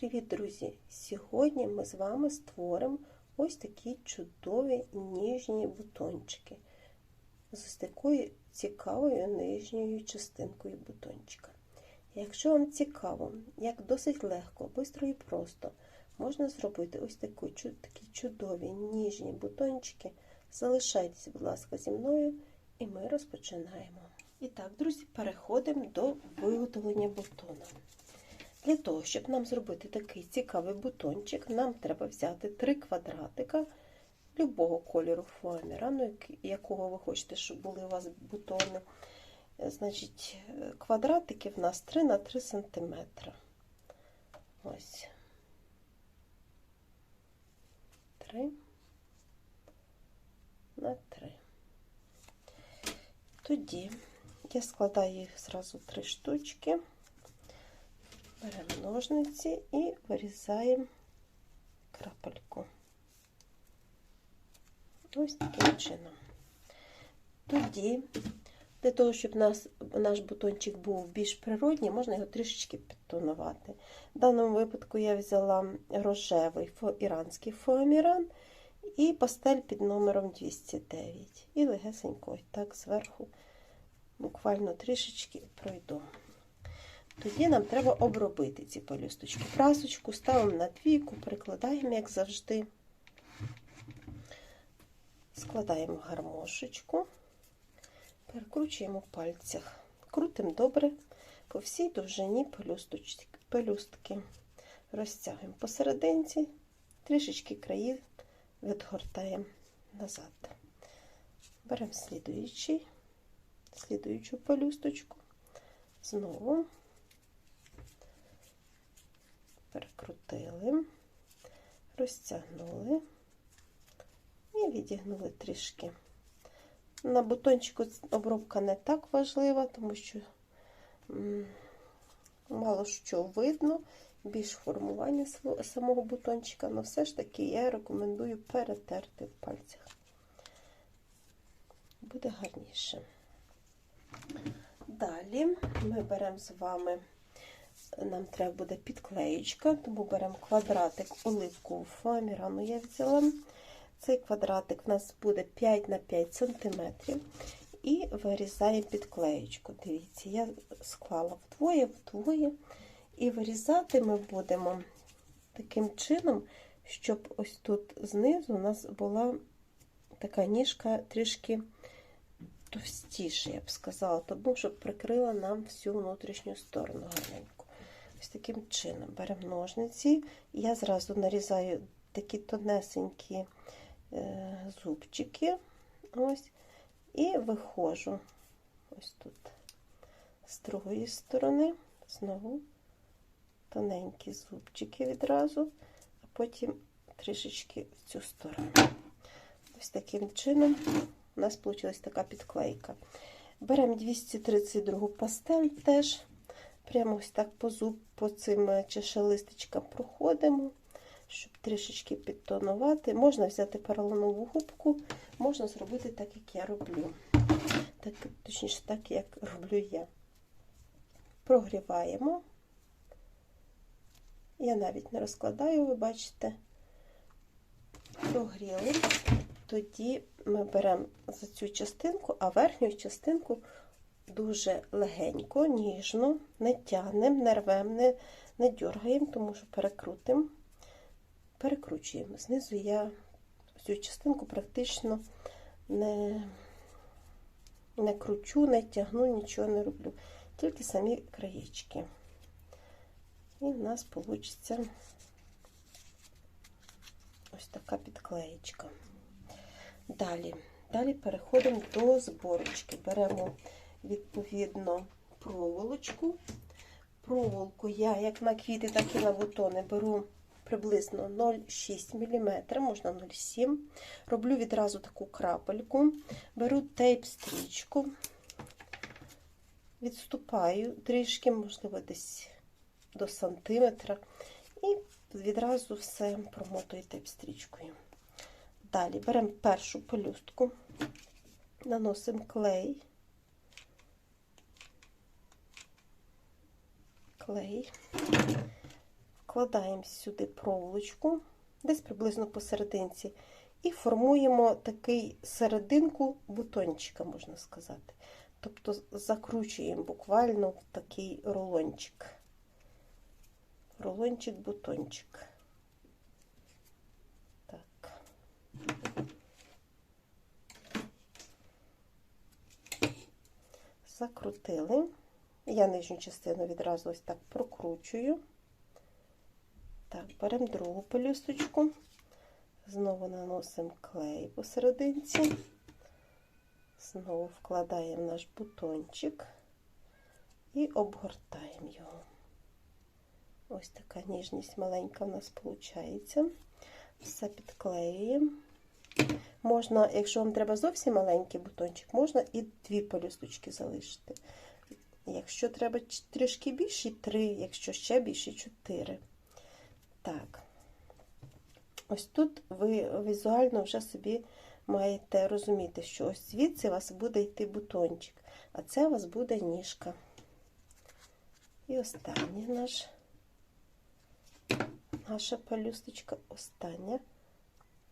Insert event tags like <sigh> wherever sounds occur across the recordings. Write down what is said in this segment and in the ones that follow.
Привіт, друзі! Сьогодні ми з вами створимо ось такі чудові ніжні бутончики з такою цікавою нижньою частинкою бутончика. Якщо вам цікаво, як досить легко, швидко і просто можна зробити ось таку, такі чудові ніжні бутончики, залишайтесь, будь ласка, зі мною, і ми розпочинаємо. І так, друзі, переходимо до виготовлення бутона. Для того, щоб нам зробити такий цікавий бутончик, нам треба взяти три квадратика любого кольору фоаміра, ну, якого ви хочете, щоб були у вас бутони. Е, Значить, е, квадратики в нас 3 на 3 см. Ось. 3 на 3. Тоді я складаю їх зразу три штучки. Беремо ножниці і вирізаємо крапельку. Ось таким чином. Тоді, для того, щоб нас, наш бутончик був більш природній, можна його трішечки підтонувати. В даному випадку я взяла рожевий іранський фоаміран і пастель під номером 209. І легесенько так зверху буквально трішечки пройду. Тоді нам треба обробити ці пелюсточки. Прасочку ставимо на двійку, прикладаємо, як завжди. Складаємо гармошечку, перекручуємо в пальцях. Крутимо добре по всій довжині пелюстки. Розтягуємо посерединці, трішечки краї відгортаємо назад. Беремо слідуючий, слідуючу пелюсточку. Знову перекрутили, розтягнули і відігнули трішки. На бутончику обробка не так важлива, тому що мало що видно, більш формування самого бутончика, але все ж таки я рекомендую перетерти в пальцях. Буде гарніше. Далі ми беремо з вами, нам треба буде підклеєчка, тому беремо квадратик оливкового фоамірану я взяла. Цей квадратик у нас буде 5 на 5 см. І вирізаємо підклеєчку. Дивіться, я склала вдвоє, вдвоє. І вирізати ми будемо таким чином, щоб ось тут знизу у нас була така ніжка трішки товстіше, я б сказала, тому щоб прикрила нам всю внутрішню сторону гарненько. Ось таким чином беремо ножниці, я зразу нарізаю такі тонесенькі е, зубчики. Ось, і виходжу ось тут з другої сторони, знову тоненькі зубчики відразу, а потім трішечки в цю сторону. Ось таким чином у нас вийшла така підклейка. Беремо 232 пастель теж. Прямо ось так по зуб, по цим чашелистичкам проходимо, щоб трішечки підтонувати. Можна взяти поролонову губку, можна зробити так, як я роблю. Так, Точніше, так, як роблю я. Прогріваємо. Я навіть не розкладаю, ви бачите, прогріли. Тоді ми беремо за цю частинку, а верхню частинку дуже легенько, ніжно, не тягнемо, не рвемо, не, не дергаємо, тому що перекрутимо, перекручуємо. Знизу я цю частинку практично не, не кручу, не тягну, нічого не роблю. Тільки самі краєчки. І в нас вийде ось така підклеєчка. Далі, далі переходимо до зборочки. Беремо, відповідно, проволочку. Проволоку я, як на квіти, так і на бутони, беру приблизно 0,6 мм, можна 0,7 Роблю відразу таку крапельку, беру тейп-стрічку, відступаю трішки, можливо, десь до сантиметра, і відразу все промотую тейп-стрічкою. Далі беремо першу пелюстку, наносимо клей, клей, вкладаємо сюди проволочку, десь приблизно посерединці, і формуємо такий серединку бутончика, можна сказати. Тобто закручуємо буквально в такий рулончик. Рулончик-бутончик. Так. Закрутили. Я нижню частину відразу ось так прокручую. Так, беремо другу пелюсточку. Знову наносимо клей посерединці. Знову вкладаємо наш бутончик і обгортаємо його. Ось така ніжність маленька в нас виходить. Все підклеюємо. Можна, якщо вам треба зовсім маленький бутончик, можна і дві пелюсточки залишити. Якщо треба трішки більше, три, якщо ще більше, чотири. Так. Ось тут ви візуально вже собі маєте розуміти, що ось звідси у вас буде йти бутончик, а це у вас буде ніжка. І останній наш, наша пелюсточка, остання.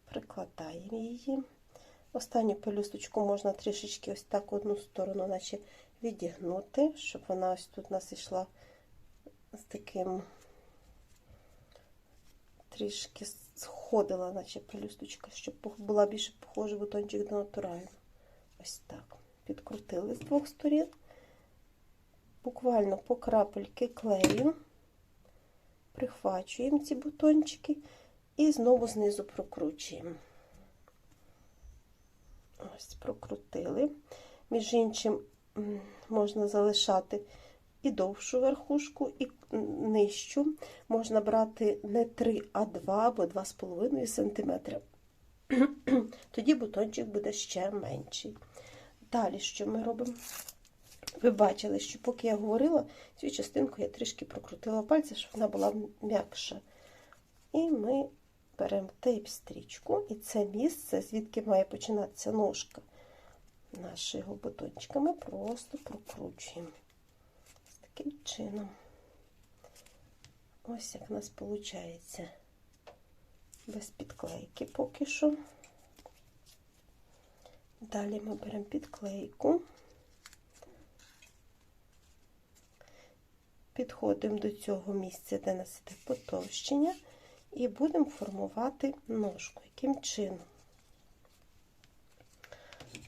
Прикладаємо її. Останню пелюсточку можна трішечки ось так одну сторону, наче відігнути, щоб вона ось тут у нас йшла з таким трішки сходила, наче пелюсточка, щоб була більше похожа бутончик до натурального. Ось так. Підкрутили з двох сторін. Буквально по крапельки клею, прихвачуємо ці бутончики і знову знизу прокручуємо. Ось, прокрутили. Між іншим, можна залишати і довшу верхушку, і нижчу. Можна брати не 3, а 2 або 2,5 см. <clears throat> Тоді бутончик буде ще менший. Далі, що ми робимо? Ви бачили, що поки я говорила, цю частинку я трішки прокрутила пальцем, щоб вона була м'якша. І ми беремо тейп-стрічку, і це місце, звідки має починатися ножка нашого бутончика, ми просто прокручуємо таким чином. Ось як у нас виходить без підклейки поки що. Далі ми беремо підклейку, підходимо до цього місця, де нас іде потовщення, і будемо формувати ножку. Яким чином?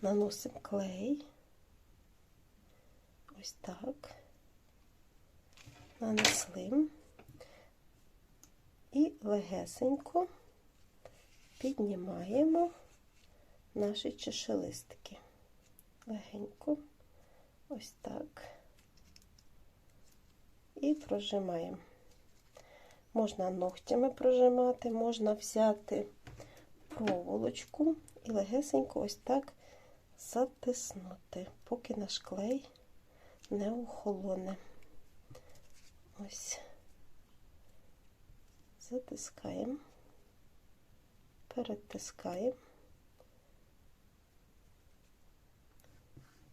Наносимо клей, ось так. Нанесли. І легесенько піднімаємо наші чешелистики. Легенько, ось так, і прожимаємо. Можна ногтями прожимати, можна взяти проволочку і легесенько ось так затиснути, поки наш клей не охолоне. Ось. Затискаємо, перетискаємо.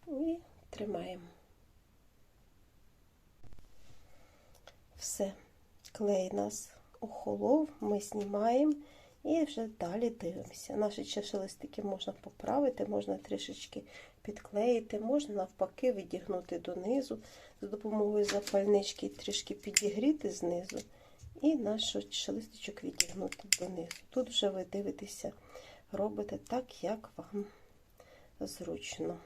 І тримаємо. Все, клей нас охолов, ми знімаємо і вже далі дивимося. Наші чашелистики можна поправити, можна трішечки підклеїти, можна навпаки відігнути донизу, за допомогою запальнички трішки підігріти знизу, і наш чашелистичок відігнути донизу. Тут вже ви дивитеся, робите так, як вам зручно.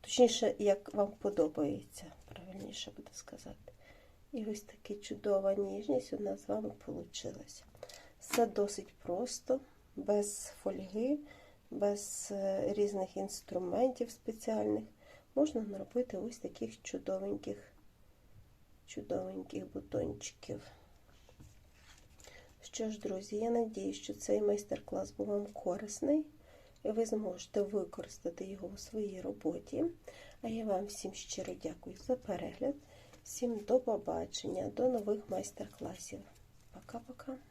Точніше, як вам подобається, правильніше буде сказати. І ось така чудова ніжність у нас з вами вийшла. Все досить просто, без фольги, без е, різних інструментів спеціальних. Можна наробити ось таких чудовеньких, чудовеньких бутончиків. Що ж, друзі, я надію, що цей майстер-клас був вам корисний, і ви зможете використати його у своїй роботі. А я вам всім щиро дякую за перегляд. Всім до побачення, до нових майстер-класів. Пока-пока.